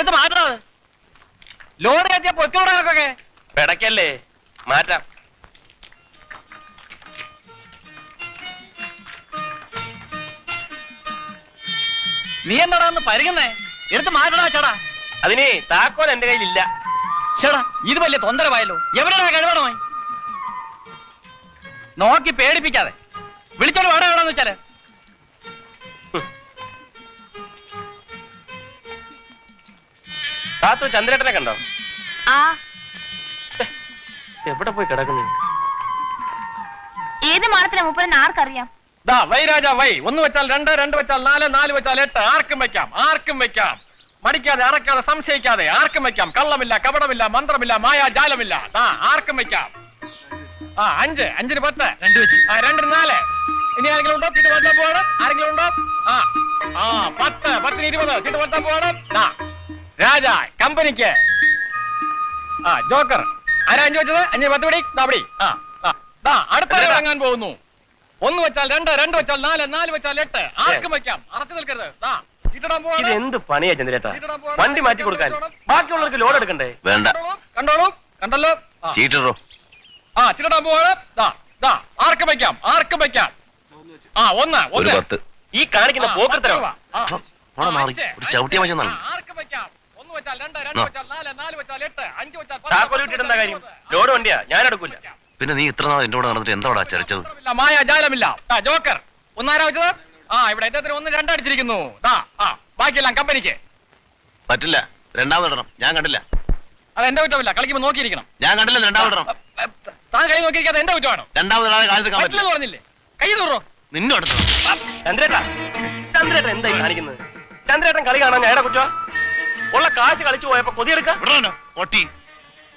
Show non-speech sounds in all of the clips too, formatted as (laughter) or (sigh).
എടുത്ത് മാറ്റണോ ലോഡ് കയറ്റിയ പൊത്തോടൊക്കെ പിടക്കല്ലേ? മാറ്റാം. നീ എന്താടാ ഒന്ന് പരുകുന്നേ? എടുത്ത് മാറ്റണ ചേടാ അതിന് താക്കോൽ എന്റെ കയ്യിലില്ല. ചേടാ ഇത് വലിയ തൊന്തരമായല്ലോ എവിടെയാ കഴിവണമായി നോക്കി പേടിപ്പിക്കാതെ. വിളിച്ചോട് വേണം എവിടെയാണെന്ന് വെച്ചാൽ? താത്തു ചന്ദ്രേട്ടനെ കണ്ടോ? ആ. എവിടെ പോയി കിടക്കുന്നു? ഏത് മാനത്തിലെ മൂപ്പരെന്ന് ആർക്കറിയാം? ദാ വൈ രാജ വൈ. ഒന്ന് വെച്ചാൽ രണ്ട് രണ്ട് വെച്ചാൽ നാല് നാല് വെച്ചാൽ എട്ട്. ആർക്കും വെക്കാം ആർക്കും വെക്കാം. മടിക്കാതെ അറക്കാതെ സംശയിക്കാതെ ആർക്കും വെക്കാം. കള്ളമില്ല കപടമില്ല മന്ത്രമില്ല മായാജാലമില്ല ദാ ആർക്കും വെക്കാം. ആ അഞ്ച്. അഞ്ചിന് പത്ത്. രണ്ട് വെച്ച്. ആ രണ്ടിന് നാല്. ഇനി ആരെങ്കിലും ഉണ്ടോ? ചീട്ട് പത്താൻ പോകണം ആരെങ്കിലും ഉണ്ടോ? ആ. ആ പത്ത്. പത്തിന് ഇരുപത്. ചീട്ട് പത്താൻ പോകണം ദാ. രാജ കമ്പനിക്ക്. ആ ജോക്കർ. ആരാ അഞ്ചു വെച്ചത് അഞ്ച് പത്ത് പിടി? താപടി പിടി. ആ ദാ അടുത്ത ഇറങ്ങാൻ പോകുന്നു. ഒന്ന് വെച്ചാൽ രണ്ട് രണ്ട് വെച്ചാൽ നാല് നാല് വെച്ചാൽ എട്ട്. ആർക്കും വെക്കാം. അറച്ചു നിൽക്കരുത്. ദാ, ഇത് പോവാണ്. എന്ത് പണിയാ ചന്ദ്രേട്ടാ വണ്ടി മാറ്റി കൊടുക്കാൻ. ബാക്കിയുള്ളവർക്ക് ലോഡ് എടുക്കണ്ടേ? വേണ്ട. കണ്ടോളൂ, കണ്ടല്ലോ. ആ. ചീറ്ററോ ആ ചീട്ടിടാൻ പോവാണ്. ദാ ദാ ആർക്കും വെക്കാം. ആർക്കും വെക്കാം. ആ ഒന്ന് ഒന്ന്. ഈ കാണിക്കുന്ന ആ, പോക്കത്തരം പത്ത് രൂപ. ആ. പോടാ ആ, മാറി. അഞ്ച്, ഒരു ചവിട്ടിയ അഞ്ച്, ആർക്കും വെക്കാം. ഒന്ന് വെച്ചാൽ രണ്ട് രണ്ട് ആ. വെച്ചാൽ നാല് നാല് വെച്ചാൽ എട്ട് അഞ്ച് വെച്ചാൽ താക്കോൽ വെച്ചാൽ കാര്യം? ലോഡ് വണ്ടിയാ? ഞാൻ എടുക്കില്ല പിന്നെ നീ ഇത്ര നാൾ എന്റെ കൂടെ നടന്നിട്ട് എന്താടാ ചരച്ചത് മന്ത്രമില്ല, മായ ജാലമില്ല. ദാ, ജോക്കർ. ഒന്നാരാ വെച്ചത്? ആ ഇവിടെ എന്റെ ഒന്ന് രണ്ടടിച്ചിരിക്കുന്നു ദാ ആ ബാക്കിയെല്ലാം കമ്പനിക്ക്. പറ്റില്ല. രണ്ടാമതിടണം ഞാൻ കണ്ടില്ല. അത് എന്റെ കുറ്റമില്ല. കളിക്കുമ്പോ നോക്കിയിരിക്കണം. ഞാൻ കണ്ടില്ല രണ്ടാമതിടണം താൻ കൈ നോക്കിയിരിക്കാതെ എന്റെ കുറ്റമാണോ? രണ്ടാമതിടാതെ കാലെടുക്കാൻ പറ്റില്ല പറ്റില്ലെന്ന് പറഞ്ഞില്ലേ? കൈ തൂറോ. നിന്നോട് ചന്ദ്രേട്ടാ ചന്ദ്രേട്ടൻ. എന്തായി കാണിക്കുന്നത്? ചന്ദ്രേട്ടൻ കളി കാണാൻ ഞാൻ കുറ്റ ഉള്ള കാശ് കളിച്ചു പോയപ്പോ കൊതിയെടുക്ക പൊട്ടി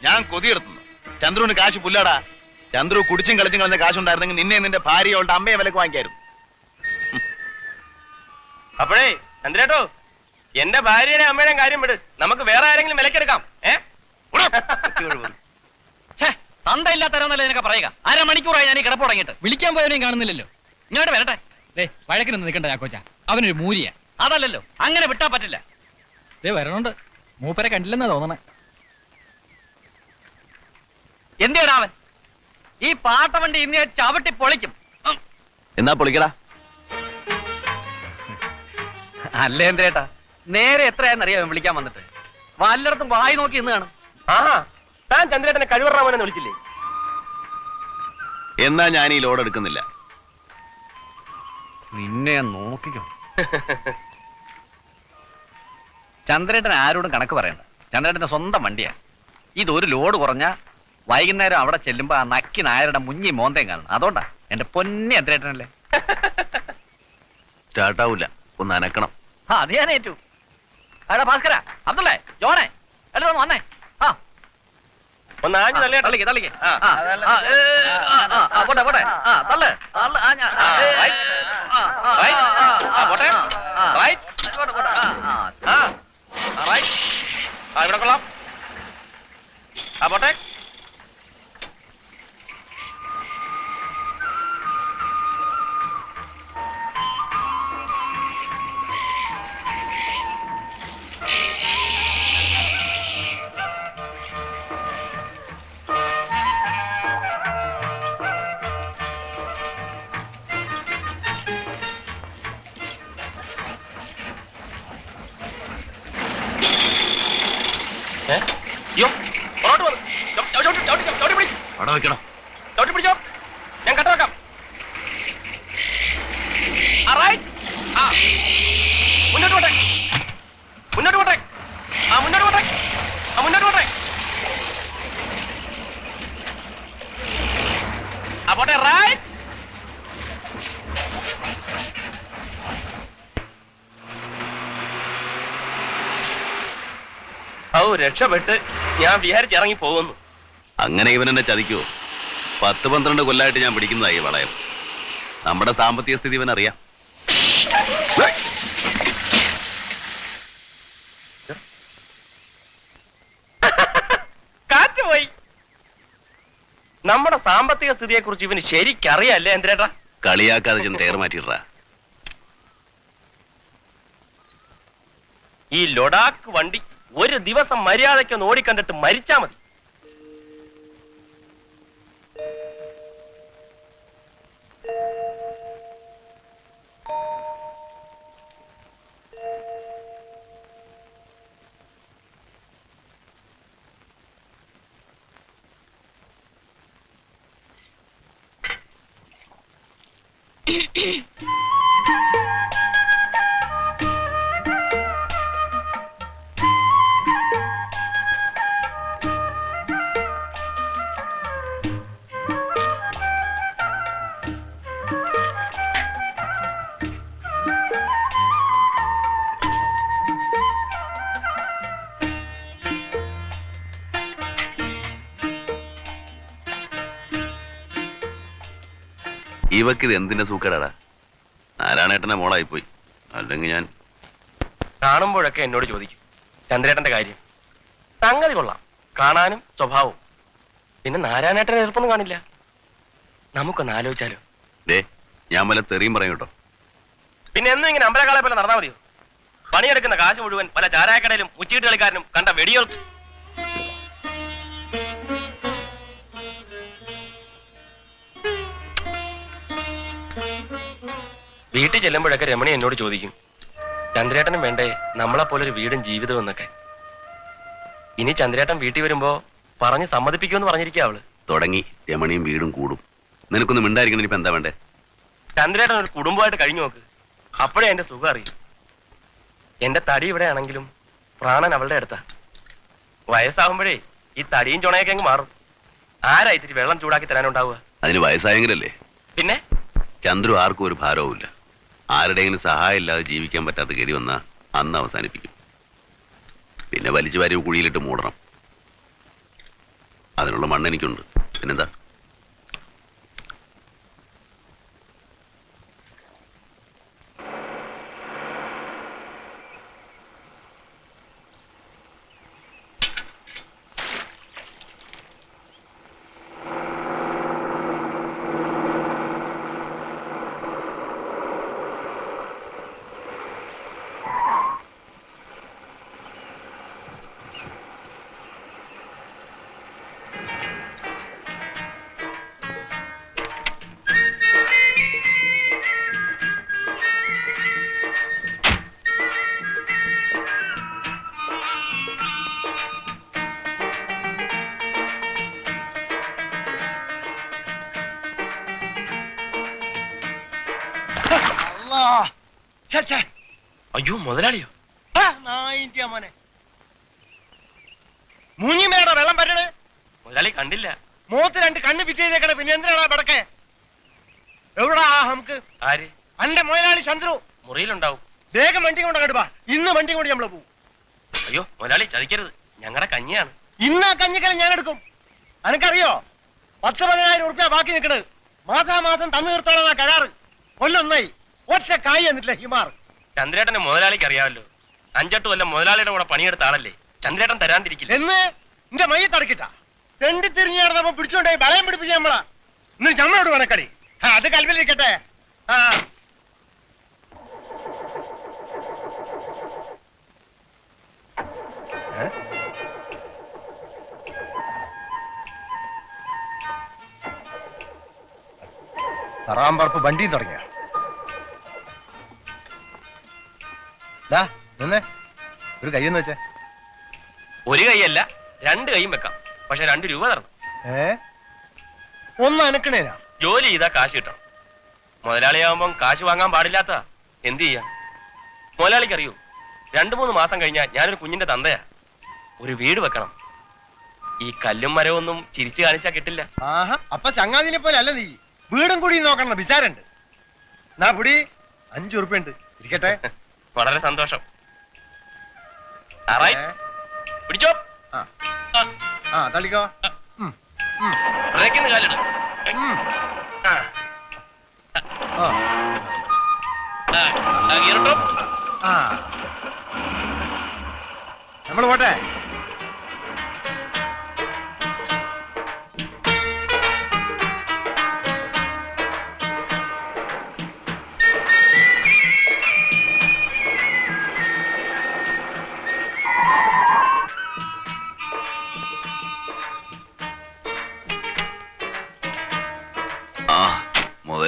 ഞാൻ കൊതിയെടുത്തുന്നു ചന്ദ്രുവിന് കാശ് പുല്ലാടാ. ചന്ദ്രു കുടിച്ചും കളിച്ചും കളഞ്ഞ കാശുണ്ടായിരുന്നെങ്കിൽ നിന്നെ നിന്റെ ഭാര്യ അവളുടെ അമ്മയെ വിലക്ക് വാങ്ങിക്കായിരുന്നു. അപ്പോഴേ ചന്ദ്രേട്ടോ എന്റെ ഭാര്യയുടെ അമ്മയുടെയും കാര്യം വിട്. നമുക്ക് വേറെ ആരെങ്കിലും വിലക്കെടുക്കാം തന്ത ഇല്ലാത്തവരാന്നല്ലേ എനിക്ക് നിനക്ക് അര മണിക്കൂറായി ഞാൻ ഈ കിടപ്പ് തുടങ്ങിയിട്ട്. വിളിക്കാൻ പോയവനെയും കാണുന്നില്ലല്ലോ. ഇങ്ങോട്ട് വരട്ടെ. ദേ വഴക്കിനൊന്നും നിൽക്കണ്ട ചാക്കോച്ച. അവനൊരു മൂരിയ. അതല്ലല്ലോ അങ്ങനെ വിട്ടാ പറ്റില്ല. ദേ വരണുണ്ട്. മൂപ്പരെ കണ്ടില്ലെന്നാ തോന്നണേ. എന്തിനാ അവൻ? ഈ പാട്ടവണ്ടി ഇന്ന് ഞാൻ ചവിട്ടി പൊളിക്കും. എന്നാ പൊളിക്കടാ? അല്ലേ എന്തേട്ടാ നേരെ എത്രയാണെന്നറിയാം വിളിക്കാൻ വന്നിട്ട്. വല്ലയിടത്തും വായി നോക്കി ഇന്ന് കാണും. ആ താൻ ചന്ദ്രേട്ടനെ കഴിവറാമനെന്ന് വിളിച്ചില്ലേ? എന്നാ ഞാൻ ഈ ലോഡ് എടുക്കുന്നില്ല. നിന്നെ നോക്കിക്കോ (laughs) ചന്ദ്രേട്ടൻ ആരോടും കണക്ക് പറയണ്ട ചന്ദ്രേട്ടന്റെ സ്വന്തം വണ്ടിയാ ഇതൊരു ലോഡ് കുറഞ്ഞ വൈകുന്നേരം അവിടെ ചെല്ലുമ്പോ ആ നക്കി നായരുടെ മുങ്ങി മോന്തയും കാണും അതുകൊണ്ടാ എന്റെ പൊന്നി ചന്ദ്രേട്ടനല്ലേ സ്റ്റാർട്ടാവൂല ഒന്ന് അനക്കണം ആ അത് ഞാൻ ഏറ്റു എടാ ഭാസ്കര അബ്ദുള്ളേ ജോണേ എല്ലാവരും ഒന്ന് വന്നേ ആ ഒന്ന് ആഞ്ഞു തള്ളിയേട്ടാ തള്ളിക്ക് തള്ളിക്ക് ആ, ആ, ആ, ഏ, ആ, ആ, ആ, പോട്ടെ പോട്ടെ ആ തള്ള് തള്ള്, ആ, ഞാൻ- ആ, ഏ, right. ആ, ആ, Right. ആ, ആ, പോട്ടെ. ആ, Right. അയ്യോ ചവിട്ടി പിടി. അവിടെ വെക്കണം ചവിട്ടി പിടിച്ചോ ഞാൻ കട്ട വെക്കാം ആ, right. ആ. മുന്നോട്ട് പോട്ടെ മുന്നോട്ട് പോട്ടെ ആ മുന്നോട്ട് പോട്ടെ ആ മുന്നോട്ട് പോട്ടെ ആ പോട്ടെ റൈറ്റ് ഔ രക്ഷപ്പെട്ട് ഞാൻ വിചാരിച്ച് ഇറങ്ങി പോകുന്നു. അങ്ങനെ ഇവൻ എന്നെ ചതിക്കുവോ? പത്ത് പന്ത്രണ്ട് കൊല്ലായിട്ട് ഞാൻ പിടിക്കുന്നതായി വളയം. നമ്മുടെ സാമ്പത്തിക സ്ഥിതി ഇവൻ അറിയാം. നമ്മുടെ സാമ്പത്തിക സ്ഥിതിയെ കുറിച്ച് ഇവന് ശരിക്കറിയല്ലേ എന്തിനേട്ടാ കളിയാക്കാതെ ചെന്ന് തേർ ഈ ലൊഡാക്ക് വണ്ടി ഒരു ദിവസം മര്യാദയ്ക്കൊന്ന് ഓടിക്കണ്ടിട്ട് മരിച്ചാ മതി. ഇവക്ക് ഇത് എന്തിന്റെ സൂക്കേടാടാ? നാരായണേട്ടന്റെ മോളായി പോയി അല്ലെങ്കിൽ ഞാൻ കാണുമ്പോഴൊക്കെ എന്നോട് ചോദിക്കും. ചന്ദ്രേട്ടന്റെ കാര്യം. സംഗതി കൊള്ളാം. കാണാനും സ്വഭാവവും. പിന്നെ നാരായണേട്ടനെ എളുപ്പമൊന്നും കാണില്ല. നമുക്കൊന്ന് ആലോചിച്ചാലോ? ദേ ഞാൻ വല്ല തെറിയും പറയും കേട്ടോ. പിന്നെ എന്നും ഇങ്ങനെ അമ്പലക്കാളെ പോലെ നടന്നാൽ മതിയോ? പണിയെടുക്കുന്ന കാശ് മുഴുവൻ പല ചാരായക്കടയിലും ഉച്ചീട്ട് കളിക്കാരനും കണ്ട വെടികൾ വീട്ടിൽ ചെല്ലുമ്പോഴൊക്കെ രമണി എന്നോട് ചോദിക്കും ചന്ദ്രേട്ടനും വേണ്ടേ? നമ്മളെ പോലെ ഒരു വീടും ജീവിതവും എന്നൊക്കെ. ഇനി ചന്ദ്രേട്ടൻ വീട്ടിൽ വരുമ്പോ പറഞ്ഞ് സമ്മതിപ്പിക്കുമെന്ന് പറഞ്ഞിരിക്കുക അവൾ. തുടങ്ങി. രമണിയും വീടും കൂടും. നിനക്കൊന്നും മിണ്ടായിരിക്കണം ഇനിപ്പോ എന്താ വേണ്ടേ? ചന്ദ്രേട്ടൻ ഒരു കുടുംബമായിട്ട് കഴിഞ്ഞു നോക്ക്. അപ്പോഴേ എന്റെ സുഖം അറിയും. എന്റെ തടി ഇവിടെ ആണെങ്കിലും പ്രാണൻ അവളുടെ അടുത്താ. വയസ്സാകുമ്പോഴേ ഈ തടിയും ചുണയൊക്കെ അങ്ങ് മാറും. ആരാ ഇത്തിരി വെള്ളം ചൂടാക്കി തരാനുണ്ടാവുക? അതിന് വയസ്സായെങ്കിലല്ലേ? പിന്നെ? ചന്ദ്രു ആർക്കും ഒരു ഭാരവുമില്ല. ആരുടെയെങ്കിലും സഹായമില്ലാതെ ജീവിക്കാൻ പറ്റാത്ത ഗതി വന്നാൽ അന്ന് അവസാനിപ്പിക്കും. പിന്നെ വലിച്ചു വാരി കുഴിയിലിട്ട് മൂടണം. അതിനുള്ള മണ്ണെനിക്കുണ്ട്. പിന്നെന്താ? അയ്യോ മുതലാളിയോ? മോനെ. മൂഞ്ഞിമേടെ വെള്ളം പറ്റണ് മുതലാളി കണ്ടില്ല. മൂത്ത് രണ്ട് കണ്ണ് പിറ്റേക്കണേ പിന്നെ എന്തിനാടാ പടക്കെ? എവിടാ നമുക്ക് ആര്? അന്റെ മുതലാളി ചന്ദ്രു. മുറിയിലുണ്ടാവും. വേഗം വണ്ടി കൊണ്ട് അങ്ങോട്ട് വാ. ഇന്ന് വണ്ടി കൊണ്ട് നമ്മൾ പോവും. അയ്യോ മുതലാളി ചതിക്കരുത്. ഞങ്ങളുടെ കഞ്ഞിയാണ്. ഇന്ന് ആ കഞ്ഞിക്കല ഞാൻ എടുക്കും. അനക്കറിയോ? പത്ത് പതിനായിരം ഉറുപ്പ്യ ബാക്കി നിൽക്കണത് മാസാമാസം തന്നു തീർത്തോളാ കരാറ്. കൊല്ലൊന്നായി. ഒറ്റ കായ് എന്നിട്ടില്ല ഹിമാർ. ചന്ദ്രേട്ടന് മുതലാളിക്ക് അറിയാമല്ലോ. അഞ്ചെട്ട് കൊല്ലം മുതലാളിയുടെ കൂടെ പണിയെടുത്ത ആളല്ലേ? ചന്ദ്രേട്ടൻ തരാണ്ടിരിക്കില്ല എന്ന് എന്റെ മയ്യ തടക്കിട്ട. തെണ്ടി തിരിഞ്ഞാണ് നടന്നപ്പോ പിടിച്ചോണ്ടേ വളയം പിടിപ്പിച്ച നമ്മളാ. ഇന്ന് ഞമ്മളോട് വേണക്കടി ആ, അത് കൽവിലിരിക്കട്ടെ ആ? തറാമ്പറപ്പ് വണ്ടിയും തുടങ്ങിയ നിന്നേ. ഒരു കയ്യെന്ന് വെച്ചേ. ഒരു കൈയല്ല രണ്ട് കൈയും വെക്കാം. പക്ഷെ രണ്ട് രൂപ തരണം. ഏ? ഒന്ന് അനക്കണേനാ ജോലി ചെയ്താ കാശ് കിട്ടണം. മുതലാളിയാവുമ്പം കാശ് വാങ്ങാൻ പാടില്ലാത്ത എന്ത് ചെയ്യാം? മുതലാളിക്ക് അറിയൂ രണ്ടു മൂന്ന് മാസം കഴിഞ്ഞാൽ ഞാനൊരു കുഞ്ഞിന്റെ തന്തയാ. ഒരു വീട് വെക്കണം. ഈ കല്ലും മരവൊന്നും ചിരിച്ചു കാണിച്ചാ കിട്ടില്ല. ആഹാ അപ്പൊ ചങ്ങാതിനെ പോലെ അല്ല നീ. വീടും കൂടി നോക്കണം വിചാരണ്ട് നാ പുടി. അഞ്ചു ഉറുപ്പ്യുണ്ട് ഇരിക്കട്ടെ. (laughs) വളരെ സന്തോഷം. പിടിച്ചോ. ആ. തള്ളിക്കോ. ബ്രേക്കിന്ന് കാലിട് നമ്മൾ പോട്ടെ.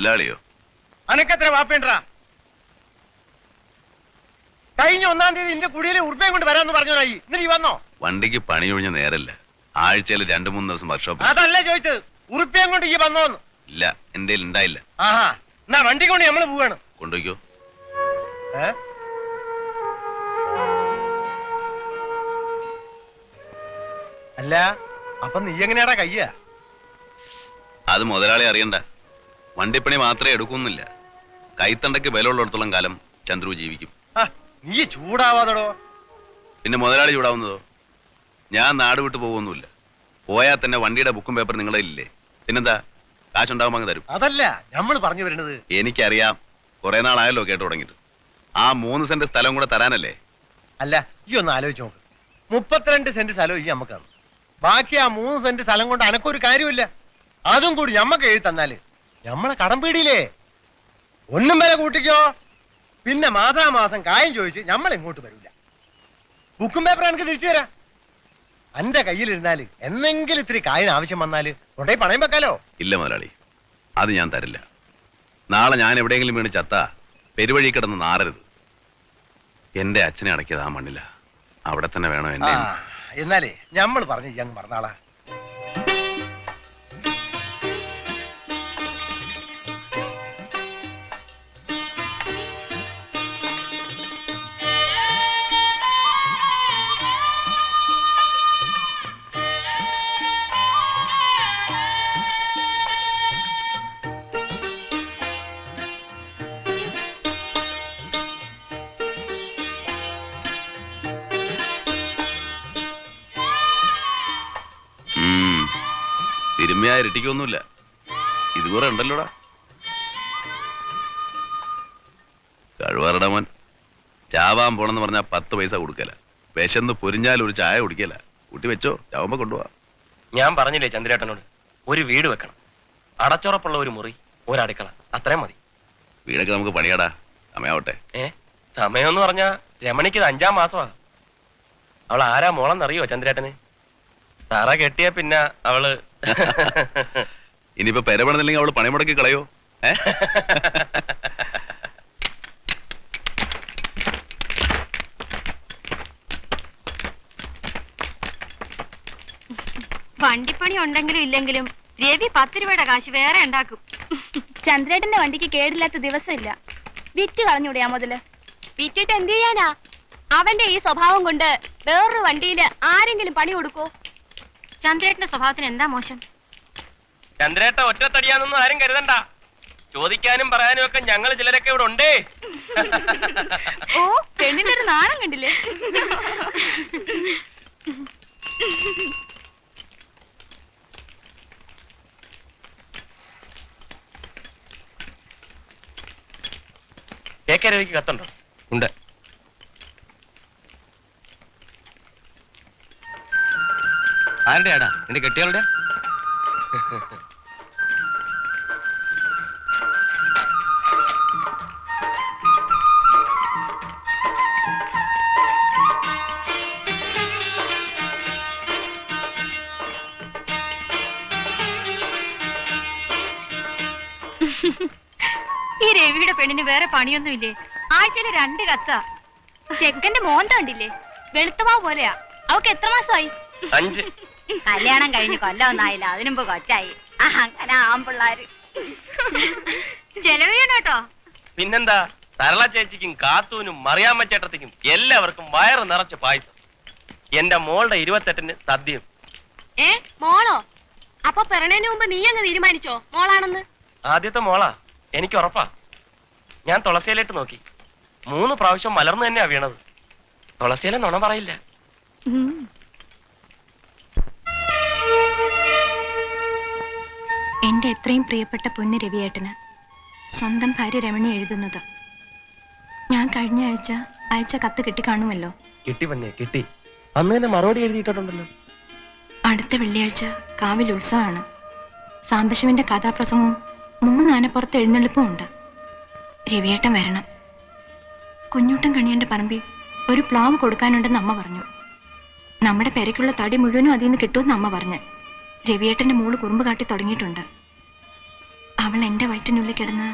മുതലാളിയോ? അനക്കെത്ര വാപ്പേണ്ടാ കഴിഞ്ഞ ഒന്നാം തീയതി എന്റെ കുടിയിലെ ഉറുപ്പയും കൊണ്ട് വരാന്ന് പറഞ്ഞോനായി എന്നിട്ട് വന്നോ? വണ്ടിക്ക് പണി ഒഴിഞ്ഞ നേരല്ല. ആഴ്ചയിൽ രണ്ടു മൂന്ന് ദിവസം വർക്ക്ഷോപ്പ് അതല്ല ചോദിച്ചത്. ഉറുപ്പയും കൊണ്ട് ഈ വന്നോന്ന്. ഇല്ല എന്റെ ഉണ്ടായില്ല. ആഹാ എന്നാ വണ്ടി കൊണ്ട് നമ്മൾ പോവാണ്. കൊണ്ടുപോയിക്കോ. അല്ല അപ്പൊ നീ എങ്ങനെയാടാ കയ്യ? അത് മുതലാളി അറിയണ്ട. വണ്ടിപ്പണി മാത്രമേ എടുക്കുന്നില്ല. കൈത്തണ്ടയ്ക്ക് ബലമുള്ളിടത്തോളം കാലം ചന്ദ്രു ജീവിക്കും. നീ ചൂടാവാതടോ. പിന്നെ മുതലാളി ചൂടാവുന്നതോ? ഞാൻ നാട് വിട്ടു പോകുന്നില്ല പോയാൽ തന്നെ വണ്ടിയുടെ ബുക്കും പേപ്പർ നിങ്ങളെ ഇല്ലേ? പിന്നെന്താ? കാശുണ്ടാവുമ്പോൾ അങ്ങ് തരും. അതല്ല നമ്മൾ പറഞ്ഞു വരുന്നത്. എനിക്കറിയാം. കുറെ നാളായല്ലോ കേട്ടു തുടങ്ങിയിട്ട്. ആ മൂന്ന് സെന്റ് സ്ഥലം കൂടെ തരാനല്ലേ? അല്ല ഈ ഒന്ന് ആലോചിച്ച് നോക്ക്. മുപ്പത്തിരണ്ട് സെന്റ് സ്ഥലം ഈ നമുക്കാണ് ബാക്കി ആ മൂന്ന് സെന്റ് സ്ഥലം കൊണ്ട് അനക്കൊരു കാര്യമില്ല അതും കൂടി നമ്മക്ക് എഴുതി തന്നാൽ ഞമ്മളെ കടം പീടിയില്ലേ? ഒന്നും വില കൂട്ടിക്കോ? പിന്നെ മാസാമാസം കായം ചോദിച്ച് നമ്മൾ ഇങ്ങോട്ട് വരില്ല. ബുക്കും പേപ്പർ എനിക്ക് തിരിച്ചു തരാം. എന്റെ കയ്യിലിരുന്നാൽ എന്നെങ്കിലും ഇത്തിരി കായിന് ആവശ്യം വന്നാൽ കൊണ്ടേ പണയം വെക്കാലോ? ഇല്ല മുതലാളി അത് ഞാൻ തരില്ല. നാളെ ഞാൻ എവിടെയെങ്കിലും വീണ് ചത്ത പെരുവഴി കിടന്ന് നാറരുത്. എന്റെ അച്ഛനെ അടക്കിയത് ആ മണ്ണില. അവിടെ തന്നെ വേണോ എന്നെ? എന്നാലേ നമ്മൾ പറഞ്ഞു ഞങ്ങൾ മറന്നാളാ. തിരുമ്മിയാ ഇരട്ടിക്കൊന്നുമില്ല. ഇത് കുറെ ഉണ്ടല്ലോടാ. കഴിവാറുടെ മോൻ. ചാവാൻ പോണെന്ന് പറഞ്ഞാൽ പത്ത് പൈസ കൊടുക്കല. വിശന്ന് പൊരിഞ്ഞാൽ ഒരു ചായ കുടിക്കല. കൂട്ടി വെച്ചോ ചാവുമ്പോ കൊണ്ടുപോവാ. ഞാൻ പറഞ്ഞില്ലേ ചന്ദ്രേട്ടനോട് ഒരു വീട് വെക്കണം. അടച്ചുറപ്പുള്ള ഒരു മുറി ഒരടുക്കള അത്രയും മതി. വീടൊക്കെ നമുക്ക് പണിയാടാ. സമയാവട്ടെ. ഏ സമയം എന്ന് പറഞ്ഞാ രമണിക്ക് ഇത് അഞ്ചാം മാസമാ. അവൾ ആരാ മോളെന്നറിയോ ചന്ദ്രേട്ടന് തറ കെട്ടിയ പിന്നെ അവൾ (laughs) ഇനിയിപ്പോ പെരപണില്ലെങ്കിൽ അവൾ പണി മുടക്കി കളയോ വണ്ടിപ്പണി ഉണ്ടെങ്കിലും ഇല്ലെങ്കിലും രവി പത്ത് രൂപയുടെ കാശ് വേറെ ഉണ്ടാക്കും. ചന്ദ്രേട്ടന്റെ വണ്ടിക്ക് കേടില്ലാത്ത ദിവസമില്ല. വിറ്റ് കളഞ്ഞൂടെയാ മുതൽ? വിറ്റിട്ട് എന്ത് ചെയ്യാനാ? അവന്റെ ഈ സ്വഭാവം കൊണ്ട് വേറൊരു വണ്ടിയിൽ ആരെങ്കിലും പണി കൊടുക്കോ ചന്ദ്രേട്ടന്റെ സ്വഭാവത്തിന് എന്താ മോശം? ചന്ദ്രേട്ട ഒറ്റത്തടിയാന്നൊന്നും ആരും കരുതണ്ട. ചോദിക്കാനും പറയാനും ഒക്കെ ഞങ്ങൾ ചിലരൊക്കെ ഇവിടെ ഉണ്ടേ. ഓ പെണ്ണിന്റെ ഒരു നാണം കണ്ടില്ലേ? കെ കെ രവിക്ക് കത്തുണ്ടോ? ഉണ്ട്. ആരുടെയാടാ? നിന്റെ കെട്ടിയാളുടെ? ഈ രവിയുടെ പെണ്ണിന് വേറെ പണിയൊന്നുമില്ലേ? ആഴ്ചയിൽ രണ്ട് കത്ത. ചെക്കന്റെ മോന്ത കണ്ടില്ലേ? വെളുത്തമാവ് പോലെയാ. അവക്ക് എത്ര മാസമായി? അഞ്ച്. കല്യാണം കഴിഞ്ഞ് കൊല്ലമൊന്നായില്ല. അതിനുമ്പ് കൊച്ചായി. അങ്ങനെ ആമ്പിള്ളാര്. ചെലവ് ചെയ്യണം കേട്ടോ. പിന്നെന്താ? സരള ചേച്ചിക്കും കാത്തൂനും മറിയാമ്മ ചേട്ടത്തിക്കും എല്ലാവർക്കും വയറ് നിറച്ച് പായസം. എന്റെ മോളുടെ ഇരുപത്തെട്ടിന് സദ്യയും. ഏ മോളോ? അപ്പൊ പിറണേന് മുമ്പ് നീ അങ്ങ് തീരുമാനിച്ചോ? മോളാണെന്ന്? ആദ്യത്തെ മോളാ. എനിക്ക് ഉറപ്പാ. ഞാൻ തുളസിയിലേട്ട് നോക്കി. മൂന്ന് പ്രാവശ്യം മലർന്നു തന്നെയാ വീണത്. തുളസിയിലെ നുണ പറയില്ല. എന്റെ എത്രയും പ്രിയപ്പെട്ട പൊന്നു രവിയേട്ടന് സ്വന്തം ഭാര്യ രമണി എഴുതുന്നത്. ഞാൻ കഴിഞ്ഞ ആഴ്ച അയച്ച കത്ത് കിട്ടി കിട്ടിക്കാണുമല്ലോ. കിട്ടി വന്നേ കിട്ടി. അന്ന് തന്നെ മറുപടി എഴുതിയിട്ടുണ്ടല്ലോ. അടുത്ത വെള്ളിയാഴ്ച കാവിൽ ഉത്സവമാണ്. സാംബശിവന്റെ കഥാപ്രസംഗവും മൂന്നാനപ്പുറത്ത് എഴുന്നള്ളിപ്പും ഉണ്ട്. രവിയേട്ടൻ വരണം. കുഞ്ഞൂട്ടൻ കണിയന്റെ പറമ്പിൽ ഒരു പ്ലാവ് കൊടുക്കാനുണ്ടെന്ന് അമ്മ പറഞ്ഞു. നമ്മുടെ പെരയ്ക്കുള്ള തടി മുഴുവനും അതിൽ നിന്ന് കിട്ടുമെന്ന് അമ്മ പറഞ്ഞു. രവിയേട്ടന്റെ മോൾ കുറുമ്പ് കാട്ടി തുടങ്ങിയിട്ടുണ്ട്. അവൾ എന്റെ വയറ്റിനുള്ളിൽ കിടന്ന്